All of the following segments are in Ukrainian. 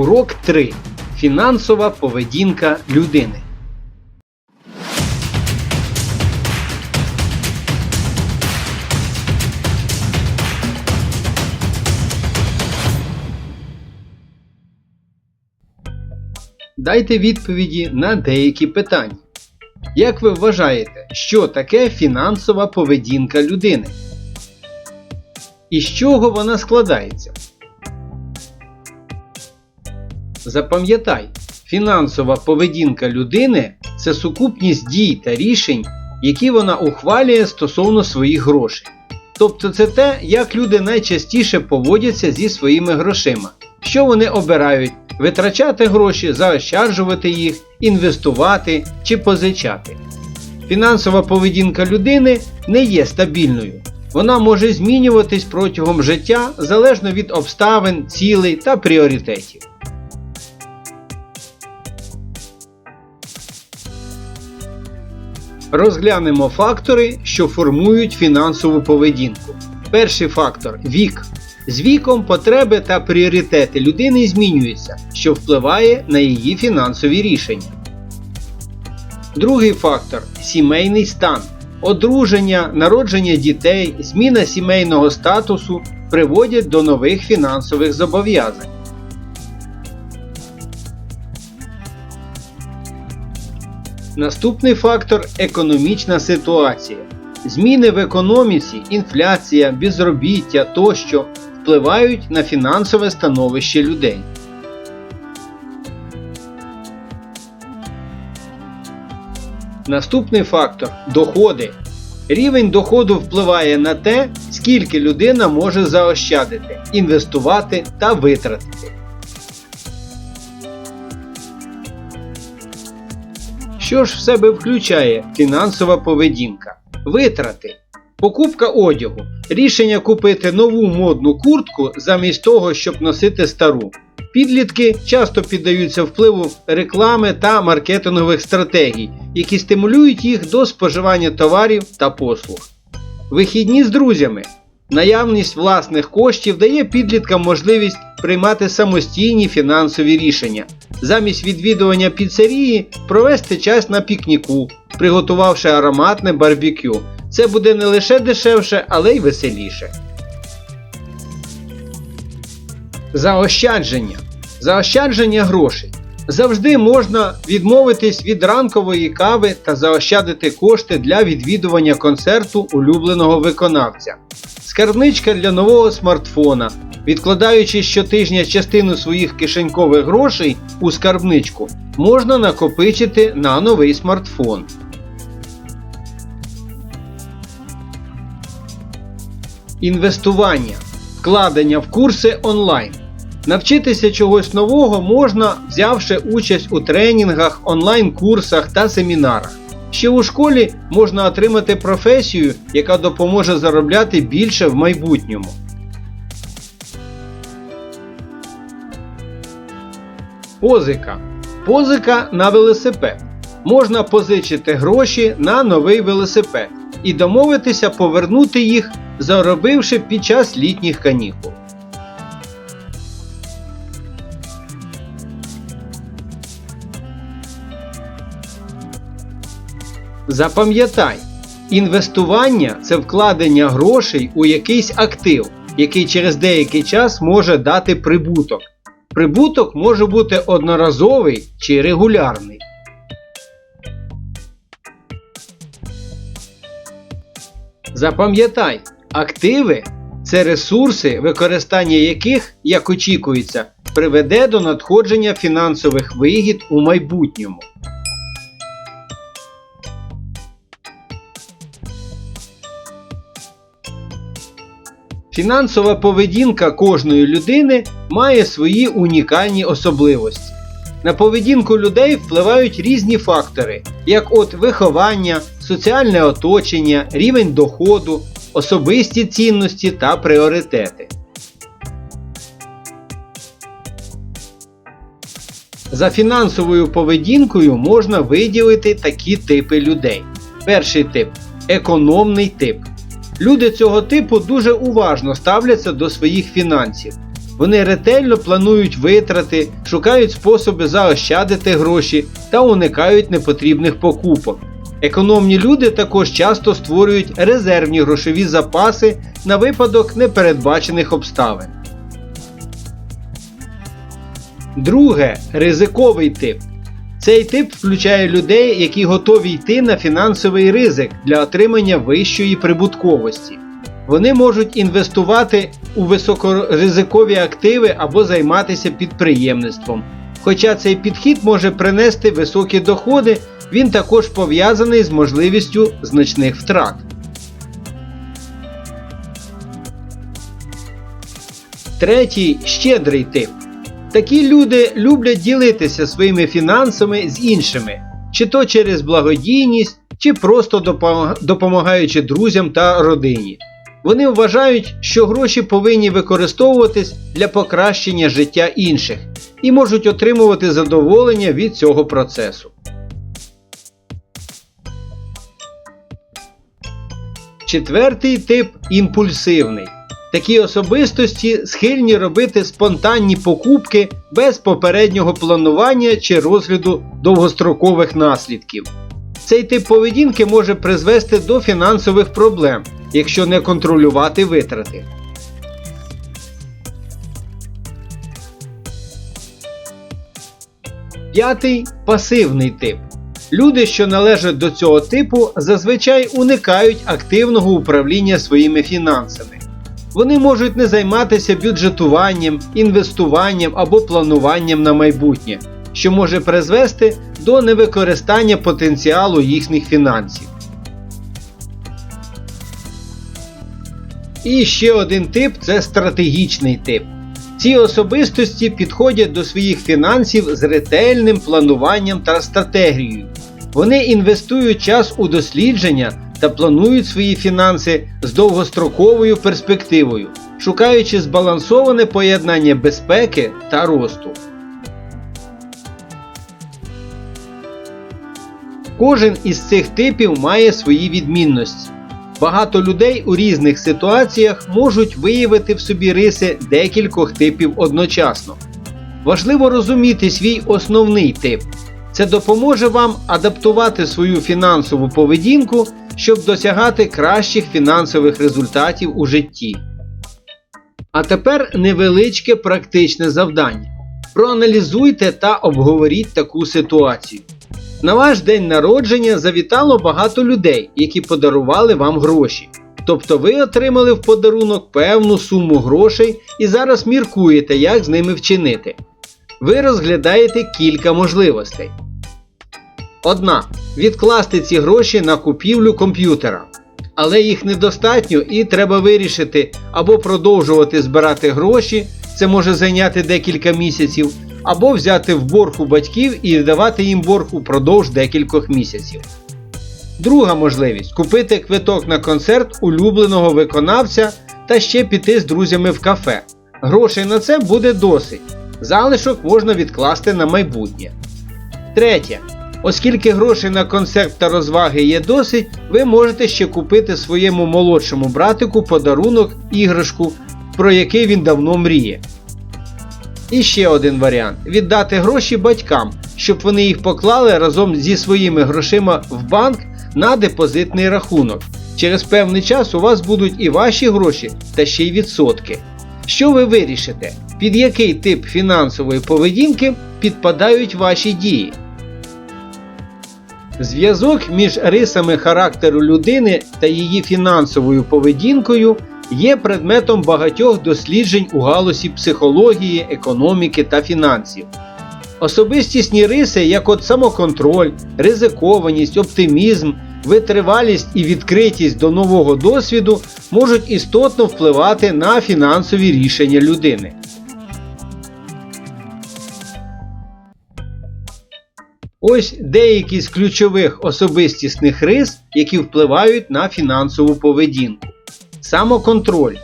Урок 3. Фінансова поведінка людини. Дайте відповіді на деякі питання. Як ви вважаєте, що таке фінансова поведінка людини? Із чого вона складається? Запам'ятай, фінансова поведінка людини це сукупність дій та рішень, які вона ухвалює стосовно своїх грошей. Тобто це те, як люди найчастіше поводяться зі своїми грошима, що вони обирають витрачати гроші, заощаджувати їх, інвестувати чи позичати. Фінансова поведінка людини не є стабільною. Вона може змінюватись протягом життя залежно від обставин, цілей та пріоритетів. Розглянемо фактори, що формують фінансову поведінку. Перший фактор вік. З віком потреби та пріоритети людини змінюються, що впливає на її фінансові рішення. Другий фактор сімейний стан. Одруження, народження дітей, зміна сімейного статусу приводять до нових фінансових зобов'язань. Наступний фактор економічна ситуація. Зміни в економіці, інфляція, безробіття тощо впливають на фінансове становище людей. Наступний фактор доходи. Рівень доходу впливає на те, скільки людина може заощадити, інвестувати та витратити. Що ж в себе включає фінансова поведінка? Витрати. Покупка одягу. Рішення купити нову модну куртку замість того, щоб носити стару. Підлітки часто піддаються впливу реклами та маркетингових стратегій, які стимулюють їх до споживання товарів та послуг. Вихідні з друзями. Наявність власних коштів дає підліткам можливість приймати самостійні фінансові рішення, замість відвідування піцерії провести час на пікніку, приготувавши ароматне барбекю. Це буде не лише дешевше, але й веселіше. Заощадження. Заощадження грошей. Завжди можна відмовитись від ранкової кави та заощадити кошти для відвідування концерту улюбленого виконавця. Скарбничка для нового смартфона. Відкладаючи щотижня частину своїх кишенькових грошей у скарбничку, можна накопичити на новий смартфон. Інвестування. Вкладення в курси онлайн. Навчитися чогось нового можна, взявши участь у тренінгах, онлайн-курсах та семінарах. Ще у школі можна отримати професію, яка допоможе заробляти більше в майбутньому. Позика. Позика на велосипед. Можна позичити гроші на новий велосипед і домовитися повернути їх, заробивши під час літніх канікул. Запам'ятай, інвестування це вкладення грошей у якийсь актив, який через деякий час може дати прибуток. Прибуток може бути одноразовий чи регулярний. Запам'ятай, активи це ресурси, використання яких, як очікується, приведе до надходження фінансових вигід у майбутньому. Фінансова поведінка кожної людини має свої унікальні особливості. На поведінку людей впливають різні фактори, як от виховання, соціальне оточення, рівень доходу, особисті цінності та пріоритети. За фінансовою поведінкою можна виділити такі типи людей. Перший тип економний тип. Люди цього типу дуже уважно ставляться до своїх фінансів. Вони ретельно планують витрати, шукають способи заощадити гроші та уникають непотрібних покупок. Економні люди також часто створюють резервні грошові запаси на випадок непередбачених обставин. Друге ризиковий тип. Цей тип включає людей, які готові йти на фінансовий ризик для отримання вищої прибутковості. Вони можуть інвестувати у високоризикові активи або займатися підприємництвом. Хоча цей підхід може принести високі доходи, він також пов'язаний з можливістю значних втрат. Третій щедрий тип. Такі люди люблять ділитися своїми фінансами з іншими, чи то через благодійність, чи просто допомагаючи друзям та родині. Вони вважають, що гроші повинні використовуватись для покращення життя інших і можуть отримувати задоволення від цього процесу. Четвертий тип імпульсивний. Такі особистості схильні робити спонтанні покупки без попереднього планування чи розгляду довгострокових наслідків. Цей тип поведінки може призвести до фінансових проблем, якщо не контролювати витрати. П'ятий пасивний тип. Люди, що належать до цього типу, зазвичай уникають активного управління своїми фінансами. Вони можуть не займатися бюджетуванням, інвестуванням або плануванням на майбутнє, що може призвести до невикористання потенціалу їхніх фінансів. І ще один тип це стратегічний тип. Ці особистості підходять до своїх фінансів з ретельним плануванням та стратегією. Вони інвестують час у дослідження та планують свої фінанси з довгостроковою перспективою, шукаючи збалансоване поєднання безпеки та росту. Кожен із цих типів має свої відмінності. Багато людей у різних ситуаціях можуть виявити в собі риси декількох типів одночасно. Важливо розуміти свій основний тип. Це допоможе вам адаптувати свою фінансову поведінку, щоб досягати кращих фінансових результатів у житті. А тепер невеличке практичне завдання. Проаналізуйте та обговоріть таку ситуацію. На ваш день народження завітало багато людей, які подарували вам гроші. Тобто ви отримали в подарунок певну суму грошей і зараз міркуєте, як з ними вчинити. Ви розглядаєте кілька можливостей. Одна. Відкласти ці гроші на купівлю комп'ютера. Але їх недостатньо і треба вирішити або продовжувати збирати гроші, це може зайняти декілька місяців, або взяти в борг у батьків і віддавати їм борг упродовж декількох місяців. Друга можливість купити квиток на концерт улюбленого виконавця та ще піти з друзями в кафе. Грошей на це буде досить. Залишок можна відкласти на майбутнє. Третє. Оскільки грошей на концерт та розваги є досить, ви можете ще купити своєму молодшому братику подарунок іграшку, про який він давно мріє. І ще один варіант віддати гроші батькам, щоб вони їх поклали разом зі своїми грошима в банк на депозитний рахунок. Через певний час у вас будуть і ваші гроші, та ще й відсотки. Що ви вирішите? Під який тип фінансової поведінки підпадають ваші дії? Зв'язок між рисами характеру людини та її фінансовою поведінкою є предметом багатьох досліджень у галузі психології, економіки та фінансів. Особистісні риси, як от самоконтроль, ризикованість, оптимізм, витривалість і відкритість до нового досвіду можуть істотно впливати на фінансові рішення людини. Ось деякі з ключових особистісних рис, які впливають на фінансову поведінку. Самоконтроль.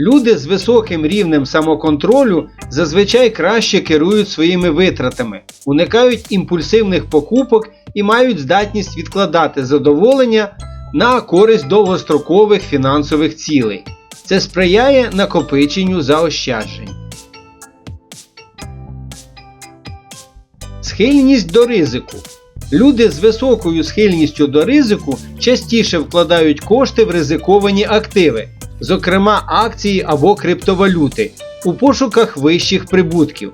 Люди з високим рівнем самоконтролю зазвичай краще керують своїми витратами, уникають імпульсивних покупок і мають здатність відкладати задоволення на користь довгострокових фінансових цілей. Це сприяє накопиченню заощаджень. Схильність до ризику. Люди з високою схильністю до ризику частіше вкладають кошти в ризиковані активи, зокрема акції або криптовалюти, у пошуках вищих прибутків.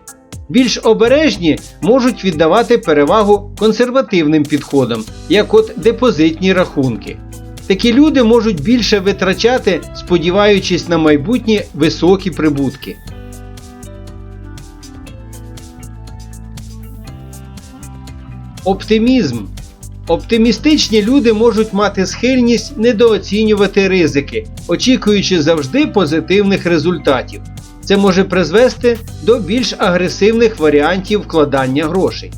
Більш обережні можуть віддавати перевагу консервативним підходам, як от депозитні рахунки. Такі люди можуть більше витрачати, сподіваючись на майбутні високі прибутки. Оптимізм. Оптимістичні люди можуть мати схильність недооцінювати ризики, очікуючи завжди позитивних результатів. Це може призвести до більш агресивних варіантів вкладання грошей.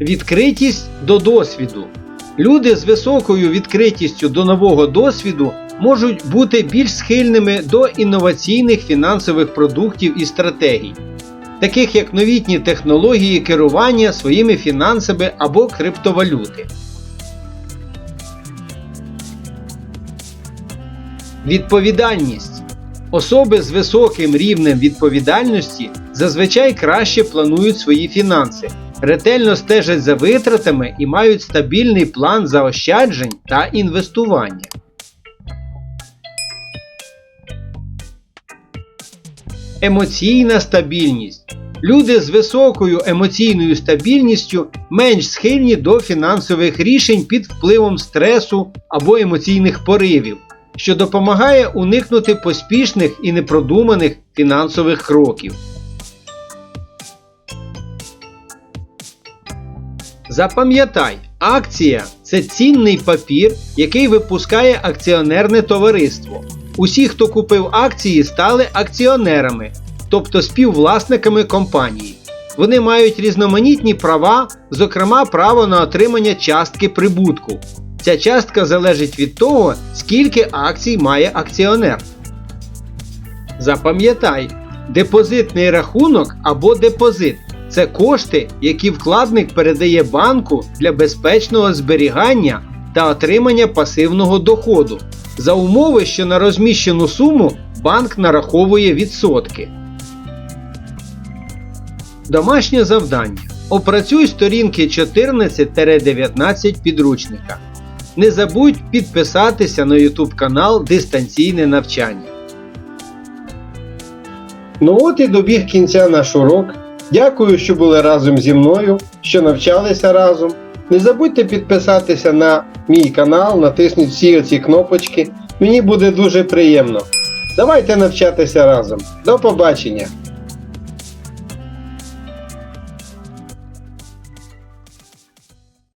Відкритість до досвіду. Люди з високою відкритістю до нового досвіду можуть бути більш схильними до інноваційних фінансових продуктів і стратегій, таких як новітні технології керування своїми фінансами або криптовалюти. Відповідальність. Особи з високим рівнем відповідальності зазвичай краще планують свої фінанси, ретельно стежать за витратами і мають стабільний план заощаджень та інвестування. Емоційна стабільність. Люди з високою емоційною стабільністю менш схильні до фінансових рішень під впливом стресу або емоційних поривів, що допомагає уникнути поспішних і непродуманих фінансових кроків. Запам'ятай, акція це цінний папір, який випускає акціонерне товариство. Усі, хто купив акції, стали акціонерами, тобто співвласниками компанії. Вони мають різноманітні права, зокрема право на отримання частки прибутку. Ця частка залежить від того, скільки акцій має акціонер. Запам'ятай, депозитний рахунок або депозит це кошти, які вкладник передає банку для безпечного зберігання та отримання пасивного доходу, за умови, що на розміщену суму банк нараховує відсотки. Домашнє завдання. Опрацюй сторінки 14-19 підручника. Не забудь підписатися на YouTube канал Дистанційне навчання. Ну от і добіг кінця наш урок. Дякую, що були разом зі мною, що навчалися разом. Не забудьте підписатися на мій канал, натисніть всі оці кнопочки. Мені буде дуже приємно. Давайте навчатися разом. До побачення!